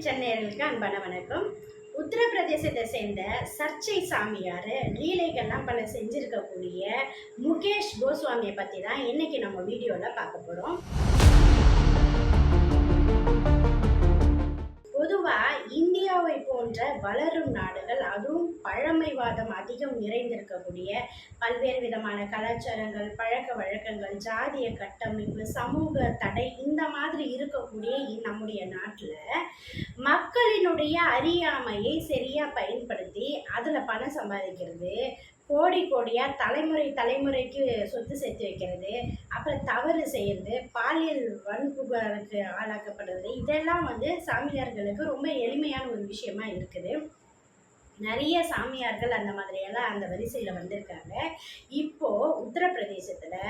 சென்னையர்களுக்கு அன்பான வணக்கம். உத்தரப்பிரதேசத்தை சேர்ந்த சர்ச்சை சாமியார் லீலைகள்லாம் பல செஞ்சுருக்கக்கூடிய முகேஷ் கோஸ்வாமியை பற்றி தான் இன்றைக்கி நம்ம வீடியோவில் பார்க்க போகிறோம் பொதுவாக இந்தியாவை போன்ற வளரும் நாடுகள் அதுவும் பழமைவாதம் அதிகம் நிறைந்திருக்கக்கூடிய பல்வேறு விதமான கலாச்சாரங்கள் பழக்க வழக்கங்கள் ஜாதிய கட்டமைப்பு சமூக தடை இந்த மாதிரி இருக்கக்கூடிய இ- நம்முடைய நாட்டில் மக்களினுடைய அறியாமையை சரியாக பயன்படுத்தி அதில் பணம் சம்பாதிக்கிறது கோடி கோடியாக தலைமுறை தலைமுறைக்கு சொத்து சேர்த்து வைக்கிறது அப்புறம் தவறு செய்கிறது பாலியல் வன்புகாருக்கு ஆளாக்கப்படுறது இதெல்லாம் வந்து சாமியார்களுக்கு ரொம்ப எளிமையான ஒரு விஷயமா இருக்குது. நிறைய சாமியார்கள் அந்த மாதிரியெல்லாம் அந்த வரிசையில் வந்திருக்காங்க. இப்போது உத்தரப்பிரதேசத்தில்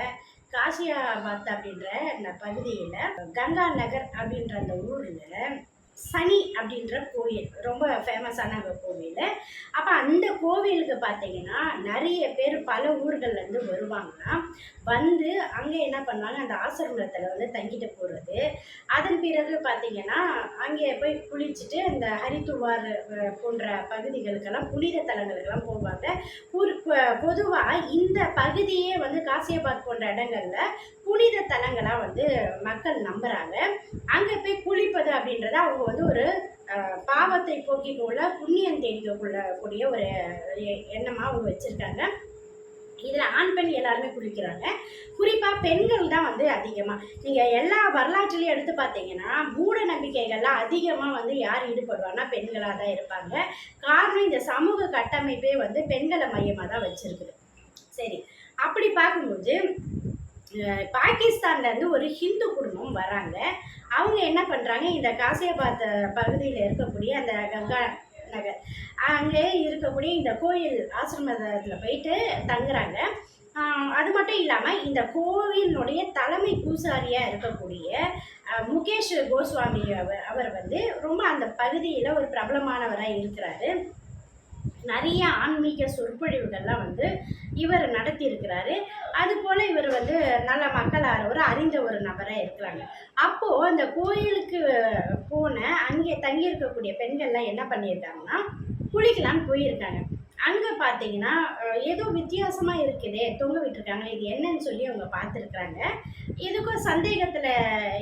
காசியாபாத் அப்படின்ற அந்த பகுதியில் கங்கா நகர் அப்படின்ற அந்த ஊரில் சனி அப்படின்ற கோயில் ரொம்ப ஃபேமஸான அந்த கோவில். அப்போ அந்த கோவிலுக்கு பார்த்தீங்கன்னா நிறைய பேர் பல ஊர்கள்லேருந்து வருவாங்க. வந்து அங்கே என்ன பண்ணுவாங்க அந்த ஆசிரமத்தில் வந்து தங்கிட்டு போகிறது அதன் பிறகு பார்த்தீங்கன்னா அங்கே போய் குளிச்சுட்டு அந்த ஹரித்துவார் போன்ற பகுதிகளுக்கெல்லாம் புனித தலங்களுக்கெல்லாம் போவாங்க. பொதுவாக இந்த பகுதியே வந்து காசியாபாத் போன்ற இடங்களில் புனித தலங்களாக வந்து மக்கள் நம்புகிறாங்க அங்கே போய் குளிப்பது அப்படின்றத அவங்க வந்து ஒரு பாவத்தை போக்கி போல புண்ணியம் தேடி கூடிய ஒரு எ- அவங்க வச்சுருக்காங்க. இதில் ஆண் பெண் எல்லாருமே குளிக்கிறாங்க. குறிப்பாக பெண்கள் தான் வந்து அதிகமாக நீங்கள் எல்லா வரலாற்றுலையும் எடுத்து பார்த்தீங்கன்னா மூட நம்பிக்கைகள்லாம் அதிகமாக வந்து யார் ஈடுபடுவாங்கன்னா பெண்களாக தான் இருப்பாங்க. காரணம் இந்த சமூக கட்டமைப்பே வந்து பெண்களை மையமாக தான் வச்சுருக்குது. சரி அப்படி பார்க்கும்போது பாகிஸ்தான்லேருந்து பாகிஸ்தான்ல இருந்து ஒரு ஹிந்து குடும்பம் வராங்க. அவங்க என்ன பண்ணுறாங்க இந்த காசியாபாத் பகுதியில் இருக்கக்கூடிய அந்த கங்கா நகர். அங்கே இருக்கக்கூடிய இந்த கோயில் ஆசிரமத்தில் போயிட்டு தங்குறாங்க. அது மட்டும் இல்லாமல் இந்த கோவிலினுடைய தலைமை பூசாரியாக இருக்கக்கூடிய முகேஷ் கோஸ்வாமி அவர் அவர் வந்து ரொம்ப அந்த பகுதியில் ஒரு பிரபலமானவராக இருக்கிறாரு. நிறைய ஆன்மீக சொற்பொழிவுகள்லாம் வந்து இவர் நடத்தியிருக்கிறாரு. அதுபோல் இவர் வந்து நல்ல மக்களார் ஒரு அறிந்த ஒரு நபராக இருக்கிறாங்க. அப்போது அந்த கோயிலுக்கு போன அங்கே தங்கியிருக்கக்கூடிய பெண்கள்லாம் என்ன பண்ணியிருக்காங்கன்னா குளிக்கலாம்னு போயிருக்காங்க. அங்கே பார்த்தீங்கன்னா ஏதோ வித்தியாசமாக இருக்குதே தொங்க விட்டுருக்காங்க இது என்னன்னு சொல்லி அவங்க பார்த்துருக்குறாங்க இதுக்கும் சந்தேகத்தில்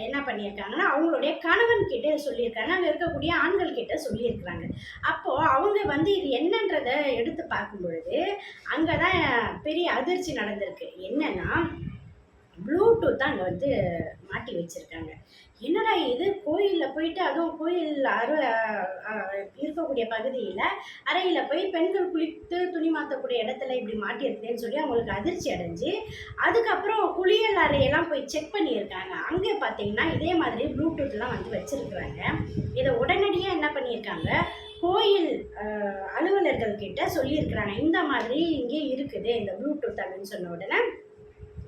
என்ன பண்ணியிருக்காங்கன்னா அவங்களுடைய கணவன் கிட்ட சொல்லியிருக்காங்க. அங்கே இருக்கக்கூடிய ஆண்கள் கிட்ட சொல்லியிருக்கிறாங்க. அப்போது அவங்க வந்து இது என்னன்றதை எடுத்து பார்க்கும் பொழுது அங்கே தான் பெரிய அதிர்ச்சி நடந்திருக்கு. என்னன்னா ப்ளூடூத் அங்கே வந்து மாட்டி வச்சுருக்காங்க. என்னடா இது? கோயிலில் போயிட்டு அதுவும் கோயில் அரு இருக்கக்கூடிய பகுதியில் அறையில் போய் பெண்கள் குளித்து துணி மாற்றக்கூடிய இடத்துல இப்படி மாட்டியிருக்குதுன்னு சொல்லி அவங்களுக்கு அதிர்ச்சி அடைஞ்சு அதுக்கப்புறம் குளியல் அறையெல்லாம் போய் செக் பண்ணியிருக்காங்க. அங்கே பார்த்தீங்கன்னா இதே மாதிரி ப்ளூடூத்லாம் வந்து வச்சுருக்குறாங்க. இதை உடனடியாக என்ன பண்ணியிருக்காங்க? கோயில் அலுவலர்கள் கிட்ட சொல்லியிருக்கிறாங்க. இந்த மாதிரி இங்கே இருக்குது இந்த ப்ளூடூத் அப்படின்னு சொன்ன உடனே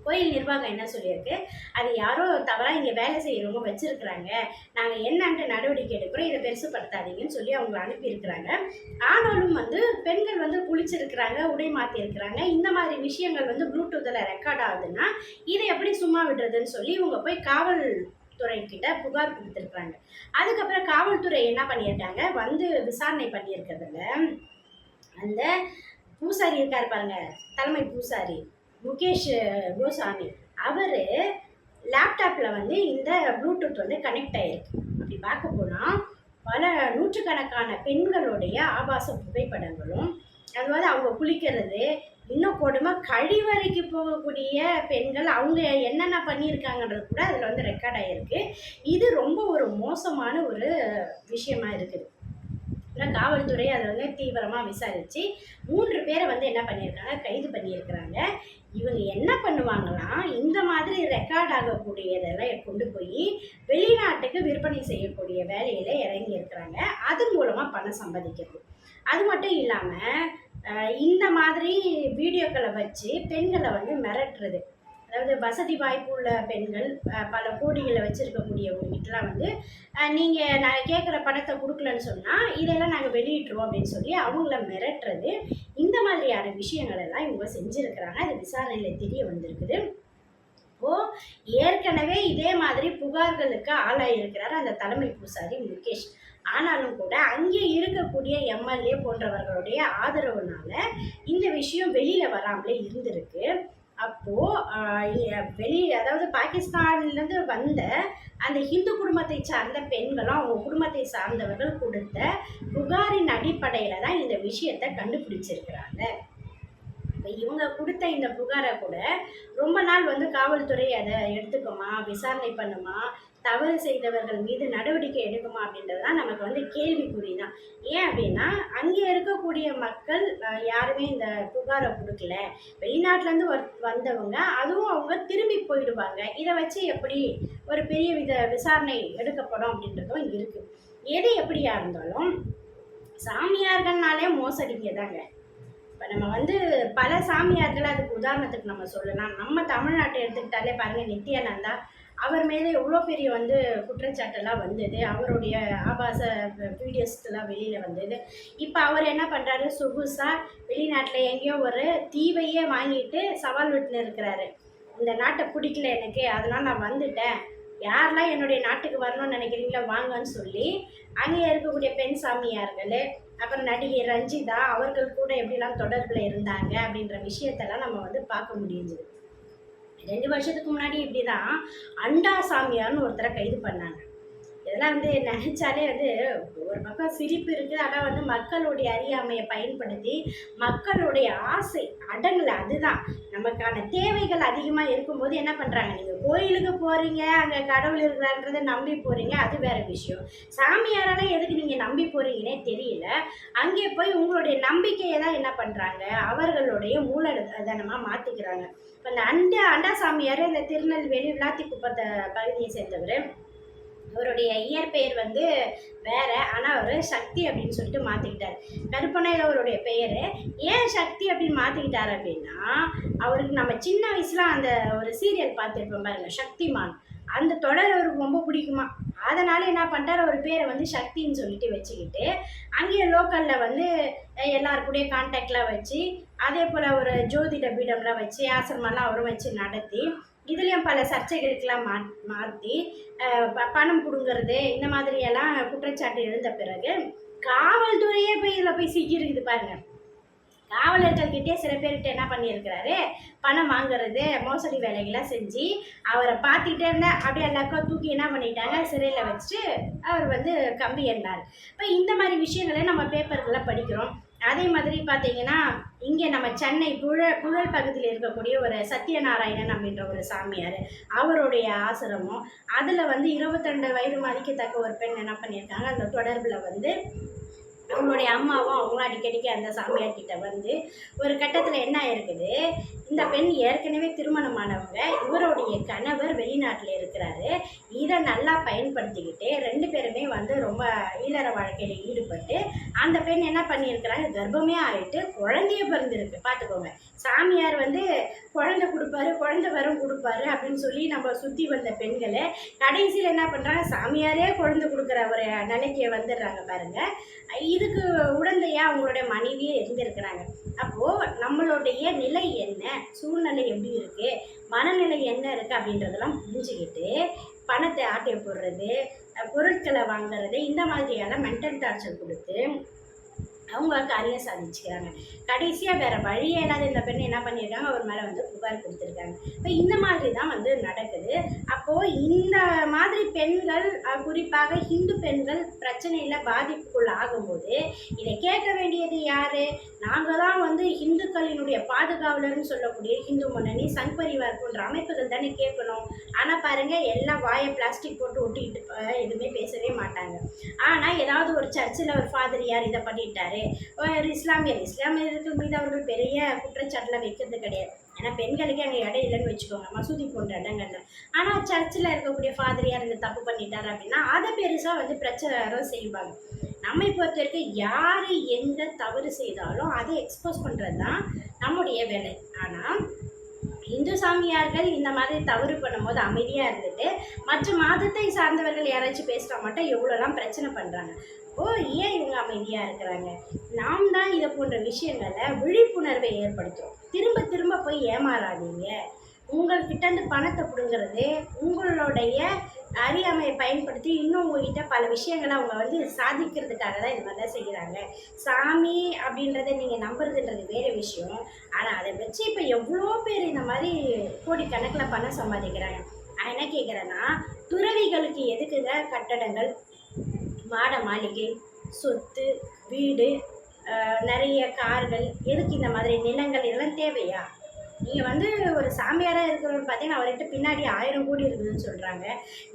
கோயில் நிர்வாகம் என்ன சொல்லியிருக்கு? அது யாரோ தவறாக இங்கே வேலை செய்கிறவங்க வச்சுருக்குறாங்க. நாங்கள் என்னன்ட்டு நடவடிக்கை எடுக்கிறோம். இதை பெருசுப்படுத்தாதீங்கன்னு சொல்லி அவங்க அனுப்பியிருக்கிறாங்க. ஆனாலும் வந்து பெண்கள் வந்து குளிச்சிருக்கிறாங்க உடை மாற்றிருக்கிறாங்க இந்த மாதிரி விஷயங்கள் வந்து ப்ளூடூத்தில் ரெக்கார்ட் ஆகுதுன்னா இதை எப்படி சும்மா விடுறதுன்னு சொல்லி இவங்க போய் காவல் துறைக்கிட்ட புகார் கொடுத்துருக்குறாங்க. அதுக்கப்புறம் காவல்துறை என்ன பண்ணியிருக்காங்க? வந்து விசாரணை பண்ணியிருக்கிறதுல அந்த பூசாரி இருக்கார் பாருங்க தலைமை பூசாரி. முகேஷ் கோசாமி அவர் லேப்டாப்பில் வந்து இந்த ப்ளூடூத் வந்து கனெக்ட் ஆகிருக்கு அப்படி பார்க்க போனால் பல நூற்றுக்கணக்கான பெண்களுடைய ஆபாச புகைப்படங்களும் அதாவது அவங்க குளிக்கிறது இன்னும் கொடுமை கழிவறைக்கு போகக்கூடிய பெண்கள் அவங்க என்னென்ன பண்ணியிருக்காங்கன்றது கூட அதில் வந்து ரெக்கார்ட் ஆகிருக்கு இது ரொம்ப ஒரு மோசமான ஒரு விஷயமா இருக்குது. அப்புறம் காவல்துறை அதை வந்து தீவிரமாக விசாரித்து மூன்று பேரை வந்து என்ன பண்ணியிருக்காங்க? கைது பண்ணியிருக்கிறாங்க. இவங்க என்ன பண்ணுவாங்கன்னா இந்த மாதிரி ரெக்கார்ட் ஆகக்கூடியதெல்லாம் கொண்டு போய் வெளிநாட்டுக்கு விற்பனை செய்யக்கூடிய வேலையில் இறங்கி இருக்கிறாங்க. அதன் மூலமாக பணம் சம்பாதிக்கிறது. அது மட்டும் இல்லாமல் இந்த மாதிரி வீடியோக்களை வச்சு பெண்களை வந்து மிரட்டுறது. அதாவது வசதி வாய்ப்பு உள்ள பெண்கள் பல கோடிகளை வச்சுருக்கக்கூடியவங்ககிட்டலாம் வந்து நீங்கள் நாங்கள் கேட்குற பணத்தை கொடுக்கலன்னு சொன்னால் இதெல்லாம் நாங்கள் வெளியிட்டுருவோம் அப்படின்னு சொல்லி அவங்கள மிரட்டுறது இந்த மாதிரியான விஷயங்கள் எல்லாம் இவங்க செஞ்சுருக்கிறாங்க. அது விசாரணையில் தெரிய வந்திருக்குது. ஓ ஏற்கனவே இதே மாதிரி புகார்களுக்கு ஆளாயிருக்கிறார் அந்த தலைமை பூசாரி முகேஷ். ஆனாலும் கூட அங்கே இருக்கக்கூடிய எம்எல்ஏ போன்றவர்களுடைய ஆதரவுனால இந்த விஷயம் வெளியில வராமலே இருந்திருக்கு. அப்போ வெளி அதாவது பாகிஸ்தான்லேருந்து வந்த அந்த ஹிந்து குடும்பத்தை சார்ந்த பெண்களும் அவங்க குடும்பத்தை சார்ந்தவர்கள் கொடுத்த புகாரின் அடிப்படையில் தான் இந்த விஷயத்தை கண்டுபிடிச்சிருக்கிறாங்க. இப்போ இவங்க கொடுத்த இந்த புகாரை கூட ரொம்ப நாள் வந்து காவல்துறை அதை எடுத்துக்குமா விசாரணை பண்ணுமா தவறு செய்தவர்கள் மீது நடவடிக்கை எடுக்குமா அப்படின்றது தான் நமக்கு வந்து கேள்விக்குறி தான் ஏன் அப்படின்னா அங்கே இருக்கக்கூடிய மக்கள் யாருமே இந்த புகாரை கொடுக்கல. வெளிநாட்டிலேருந்து வந்தவங்க அதுவும் அவங்க திரும்பி போயிடுவாங்க. இதை வச்சு எப்படி ஒரு பெரிய வித விசாரணை எடுக்கப்படும் அப்படின்றதும் இருக்குது எது எப்படியா இருந்தாலும் சாமியார்கள்னாலே மோசடிங்க தாங்க இப்போ நம்ம வந்து பல சாமியார்கள் அதுக்கு உதாரணத்துக்கு நம்ம சொல்லலாம். நம்ம தமிழ்நாட்டை எடுத்துக்கிட்டாலே பாருங்க நித்யானந்தா அவர் மேலே எவ்வளோ பெரிய வந்து குற்றச்சாட்டெல்லாம் வந்தது. அவருடைய ஆபாச வீடியோஸ்லாம் வெளியில் வந்தது. இப்போ அவர் என்ன பண்ணுறாரு சொகுசாக வெளிநாட்டில் எங்கேயோ ஒரு தீவையே வாங்கிட்டு சவால் விட்டுன்னு இருக்கிறாரு. இந்த நாட்டை பிடிக்கல எனக்கு அதனால் நான் வந்துட்டேன். யாரெல்லாம் என்னுடைய நாட்டுக்கு வரணும்னு நினைக்கிறீங்களோ வாங்கன்னு சொல்லி அங்கே இருக்கக்கூடிய பெண் சாமியார்கள் அப்புறம் நடிகை ரஞ்சிதா அவர்கள் கூட எப்படிலாம் தொடர்பில் இருந்தாங்க அப்படின்ற விஷயத்தெல்லாம் நம்ம வந்து பார்க்க முடியுது ரெண்டு வருஷத்துக்கு முன்னாடி இப்படி தான் அண்டா சாமியார்னு ஒருத்தரை கைது பண்ணாங்க. இதெல்லாம் வந்து நினைச்சாலே வந்து ஒரு பக்கம் சிரிப்பு இருக்குது ஆனால் வந்து மக்களுடைய அறியாமையை பயன்படுத்தி மக்களுடைய ஆசை அடங்கலை அதுதான். நமக்கான தேவைகள் அதிகமாக இருக்கும்போது என்ன பண்ணுறாங்க நீங்கள் கோயிலுக்கு போகிறீங்க அங்கே கடவுள் இருக்கிறான்றதை நம்பி போகிறீங்க அது வேற விஷயம். சாமியாரெல்லாம் எதுக்கு நீங்கள் நம்பி போகிறீங்கன்னே தெரியல. அங்கே போய் உங்களுடைய நம்பிக்கையை தான் என்ன பண்ணுறாங்க அவர்களுடைய மூலதனமாக மாற்றிக்கிறாங்க இப்போ இந்த அண்டா அண்டா சாமியார் இந்த திருநெல்வேலி விளாத்திக்குப்பத்தை பகுதியை சேர்ந்தவர். அவருடைய இயற்பெயர் வந்து வேற ஆனால் அவர் சக்தி அப்படின்னு சொல்லிட்டு மாற்றிக்கிட்டார் கருப்பனையில் அவருடைய பெயர். ஏன் சக்தி அப்படின்னு மாற்றிக்கிட்டார் அப்படின்னா அவருக்கு நம்ம சின்ன வயசில் அந்த ஒரு சீரியல் பார்த்துருப்போம் பாருங்க சக்திமான். அந்த தொடர் அவருக்கு ரொம்ப பிடிக்குமா? அதனால என்ன பண்ணிட்டார் அவர் பேரை வந்து சக்தின்னு சொல்லிட்டு வச்சுக்கிட்டு அங்கேயே லோக்கலில் வந்து அஹ், எல்லார் வச்சு அதே போல் ஒரு ஜோதிட பீடம்லாம் வச்சு ஆசிரமெல்லாம் அவரும் வச்சு நடத்தி இதுலேயும் பல சர்ச்சைகளுக்கெல்லாம் மா மாற்றி பணம் பிடுங்கிறது இந்த மாதிரியெல்லாம் குற்றச்சாட்டு எழுந்த பிறகு காவல்துறையே போய் இதில் போய் சிக்கியிருக்குது பாருங்க. காவலர்கள்கிட்டே சில பேர்கிட்ட என்ன பண்ணியிருக்கிறாரு? பணம் வாங்குறது மோசடி வேலைகள்லாம் செஞ்சு அவரை பார்த்துக்கிட்டே இருந்தா அப்படியே எல்லாருக்கும் தூக்கி என்ன பண்ணிட்டாங்க? சிறையில் வச்சுட்டு அவர் வந்து கம்பி என்றார் இப்போ இந்த மாதிரி விஷயங்களை நம்ம பேப்பர்களில் படிக்கிறோம். அதே மாதிரி பார்த்தீங்கன்னா இங்கே நம்ம சென்னை புழல் புழல் பகுதியில் இருக்கக்கூடிய ஒரு சத்யநாராயணன் அப்படின்ற ஒரு சாமியார் அவருடைய ஆசிரமம். அதில் வந்து இருபத்திரெண்டு வயது மதிக்கத்தக்க ஒரு பெண் என்ன பண்ணியிருக்காங்க? அந்த தொடர்பில் வந்து அவங்களுடைய அம்மாவும் அவங்களும் அடிக்கடிக்கு அந்த சாமியார் கிட்ட வந்து ஒரு கட்டத்தில் என்ன இருக்குது இந்த பெண் ஏற்கனவே திருமணமானவங்க இவருடைய கணவர் வெளிநாட்டில் இருக்கிறாரு. இதை நல்லா பயன்படுத்திக்கிட்டு ரெண்டு பேருமே வந்து ரொம்ப இல்லற வாழ்க்கையில் ஈடுபட்டு அந்த பெண் என்ன பண்ணியிருக்கிறாங்க? கர்ப்பமே ஆகிட்டு குழந்தைய பிறந்திருக்கு. பார்த்துக்கோங்க. சாமியார் வந்து குழந்தை கொடுப்பாரு குழந்தை வரும் கொடுப்பாரு அப்படின்னு சொல்லி நம்ம சுற்றி வந்த பெண்களை கடைசியில் என்ன பண்ணுறாங்க சாமியாரே குழந்தை கொடுக்குற ஒரு நிலைக்கு வந்துடுறாங்க பாருங்க. இதுக்கு உடந்தையா அவங்களுடைய மனைவியே இருந்திருக்கிறாங்க அப்போது நம்மளுடைய நிலை என்ன? சூழ்நிலை எப்படி இருக்குது மனநிலை என்ன இருக்குது அப்படின்றதெல்லாம் புரிஞ்சுக்கிட்டு பணத்தை ஆட்டை போடுறது பொருட்களை வாங்குறது இந்த மாதிரியான மென்டல் டார்ச்சர் கொடுத்து அவங்க அறிய சாதிச்சுக்கிறாங்க. கடைசியாக வேறு வழியே இல்லாத இந்த பெண் என்ன பண்ணியிருக்காங்க? அவர் மேலே வந்து புகார் கொடுத்துருக்காங்க. இப்போ இந்த மாதிரி தான் வந்து நடக்குது. அப்போது இந்த மாதிரி பெண்கள் குறிப்பாக ஹிந்து பெண்கள் பிரச்சனையில் பாதிப்புக்குள் ஆகும்போது இதை கேட்க வேண்டியது யார்? நாங்கள் தான் வந்து இந்துக்களினுடைய பாதுகாவலர்னு சொல்லக்கூடிய ஹிந்து முன்னணி சங் பரிவார் போன்ற அமைப்புகள் தானே கேட்கணும். ஆனால் பாருங்கள் எல்லாம் வாயை பிளாஸ்டிக் போட்டு ஒட்டிக்கிட்டு எதுவுமே பேசவே மாட்டாங்க. ஆனால் ஏதாவது ஒரு சர்ச்சில் ஒரு ஃபாதர் யார் இதை பண்ணிட்டாரு? ஒரு இஸ்லாமியர். இஸ்லாமியர்கள் மீது அவர்கள் பெரிய குற்றச்சாட்டுலாம் வைக்கிறது கிடையாது. ஏன்னா பெண்களுக்கே அங்கே இடம் இல்லைன்னு வச்சுக்கோங்க. மசூதி போன்ற இடங்கள்ல. ஆனால் சர்ச்சில் இருக்கக்கூடிய ஃபாதரியார் இந்த தப்பு பண்ணிட்டார் அப்படின்னா அதை பெருசாக வந்து பிரச்சாரம் செய்வாங்க. நம்மை பொறுத்த வரைக்கும் யார் எந்த தவறு செய்தாலும் அதை எக்ஸ்போஸ் பண்ணுறது தான் நம்முடைய வேலை. ஆனால் இந்து சாமியார்கள் இந்த மாதிரி தவறு பண்ணும்போது அமைதியாக இருந்துட்டு மற்ற மதத்தை சார்ந்தவர்கள் யாராச்சும் பேசுகிறா மட்டும் எவ்வளோலாம் பிரச்சனை பண்ணுறாங்க ஓ ஏன் இவங்க அமைதியாக இருக்கிறாங்க? நாம் தான் இதை போன்ற விஷயங்களை விழிப்புணர்வை ஏற்படுத்துகிறோம் திரும்ப திரும்ப போய் ஏமாறாதீங்க. உங்கள்கிட்ட இருந்து பணத்தை பிடுங்கிறது உங்களுடைய அறியாமையை பயன்படுத்தி இன்னும் உங்ககிட்ட பல விஷயங்களை அவங்க வந்து சாதிக்கிறதுக்காக தான் இது மாதிரிலாம் செய்கிறாங்க. சாமி அப்படின்றத நீங்கள் நம்புறதுன்றது வேறு விஷயம். ஆனால் அதை வச்சு இப்போ எவ்வளோ பேர் இந்த மாதிரி கோடிக்கணக்கில் பணம் சம்பாதிக்கிறாங்க. நான் என்ன கேட்குறேன்னா துறவிகளுக்கு எதுக்குங்க கட்டடங்கள்? மாட மாளிகை சொத்து வீடு நிறைய கார்கள் எதுக்கு இந்த மாதிரி நிலங்கள் இதெல்லாம் தேவையா? நீங்கள் வந்து ஒரு சாமியாராக இருக்கிறவங்க பார்த்தீங்கன்னா அவர்கிட்ட பின்னாடி ஆயிரம் கோடி இருக்குதுன்னு சொல்கிறாங்க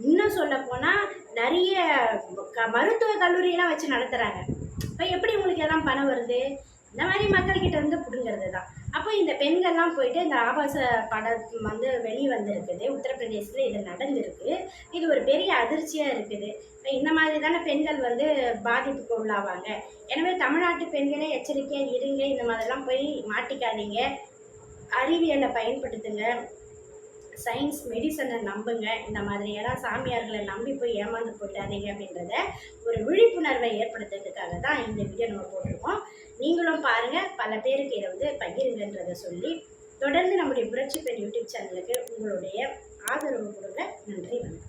இன்னும் சொல்ல போனால் நிறைய க மருத்துவ கல்லூரியெல்லாம் வச்சு நடத்துகிறாங்க இப்போ எப்படி உங்களுக்கு எல்லாம் பணம் வருது? இந்த மாதிரி மக்கள்கிட்ட இருந்து பிடுங்கிறது தான் அப்போ இந்த பெண்கள்லாம் போயிட்டு இந்த ஆபாச படம் வந்து வெளி வந்திருக்குது உத்தரப்பிரதேசத்தில் இது நடந்திருக்கு. இது ஒரு பெரிய அதிர்ச்சியாக இருக்குது. இப்போ இந்த மாதிரி தானே பெண்கள் வந்து பாதிப்புக்கு உள்ளாவாங்க எனவே தமிழ்நாட்டு பெண்களே எச்சரிக்கையாக இருங்க. இந்த மாதிரிலாம் போய் மாட்டிக்காதீங்க. அறிவியலை பயன்படுத்துங்க. சயின்ஸ் மெடிசனை நம்புங்க. இந்த மாதிரியெல்லாம் சாமியார்களை நம்பி போய் ஏமாந்து போயிடாதீங்க அப்படின்றத ஒரு விழிப்புணர்வை ஏற்படுத்துறதுக்காக தான் இந்த வீடியோ நம்ம போட்டிருக்கோம். நீங்களும் பாருங்கள் பல பேருக்கு இதை வந்து பகிருங்கன்றதை சொல்லி தொடர்ந்து நம்முடைய புரட்சி பெண் யூடியூப் சேனலுக்கு உங்களுடைய ஆதரவு கொடுங்க. நன்றி வணக்கம்.